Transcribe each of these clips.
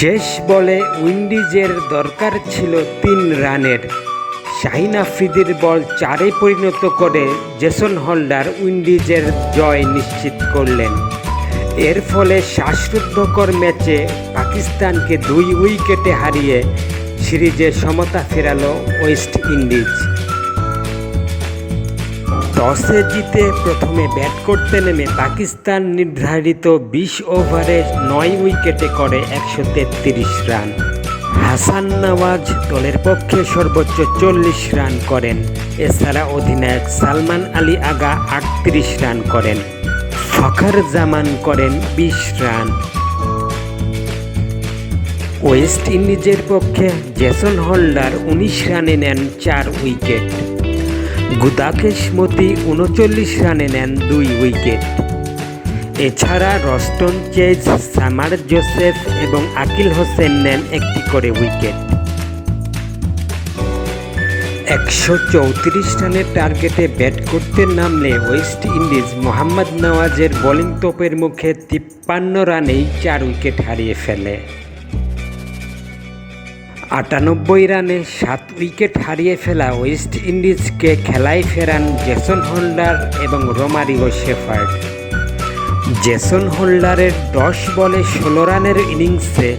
শেষ বলে উইন্ডিজের দরকার ছিল তিন রানের। শাহিন আফ্রিদির বল চারে পরিণত করে জেসন হোল্ডার উইন্ডিজের জয় নিশ্চিত করলেন। এর ফলে শ্বাসরুদ্ধকর ম্যাচে পাকিস্তানকে দুই উইকেটে হারিয়ে সিরিজে সমতা ফেরালো ওয়েস্ট ইন্ডিজ। টসে জিতে প্রথমে ব্যাট করতে নেমে পাকিস্তান নির্ধারিত বিশ ওভারে নয় উইকেটে করে একশো তেত্রিশ রান। হাসান নওয়াজ দলের পক্ষে সর্বোচ্চ চল্লিশ রান করেন। এছাড়া অধিনায়ক সালমান আলী আগা আটত্রিশ রান করেন। ফখর জামান করেন বিশ রান। ওয়েস্ট ইন্ডিজের পক্ষে জেসন হোল্ডার উনিশ রানে নেন চার উইকেট। গুদাকেশ মতি উনচল্লিশ রানে নেন দুই উইকেট। এছাড়া রস্টন চেজ, সামার জোসেফ এবং আকিল হোসেন নেন একটি করে উইকেট। একশো চৌত্রিশ রানের টার্গেটে ব্যাট করতে নামলে ওয়েস্ট ইন্ডিজ মোহাম্মদ নওয়াজের বোলিং তোপের মুখে তিপ্পান্ন রানেই চার উইকেট হারিয়ে ফেলে। আটানব্বই রানে সাত উইকেট হারিয়ে ফেলা ওয়েস্ট ইন্ডিজকে খেলায় ফেরান জেসন হোল্ডার এবং রোমারিও শেফার্ড। জেসন হোল্ডারের দশ বলে ষোলো রানের ইনিংসে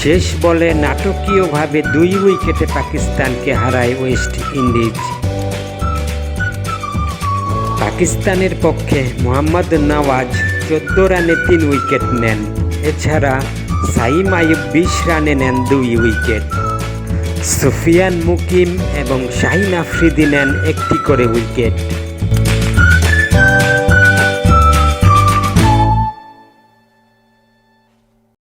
শেষ বলে নাটকীয়ভাবে দুই উইকেটে পাকিস্তানকে হারায় ওয়েস্ট ইন্ডিজ। পাকিস্তানের পক্ষে মোহাম্মদ নওয়াজ চোদ্দ রানে তিন উইকেট নেন। এছাড়া সাইম আইব বিশ রানে নেন দুই উইকেট। সুফিয়ান মুকিম এবং শাহিন আফ্রিদি নেন একটি করে উইকেট।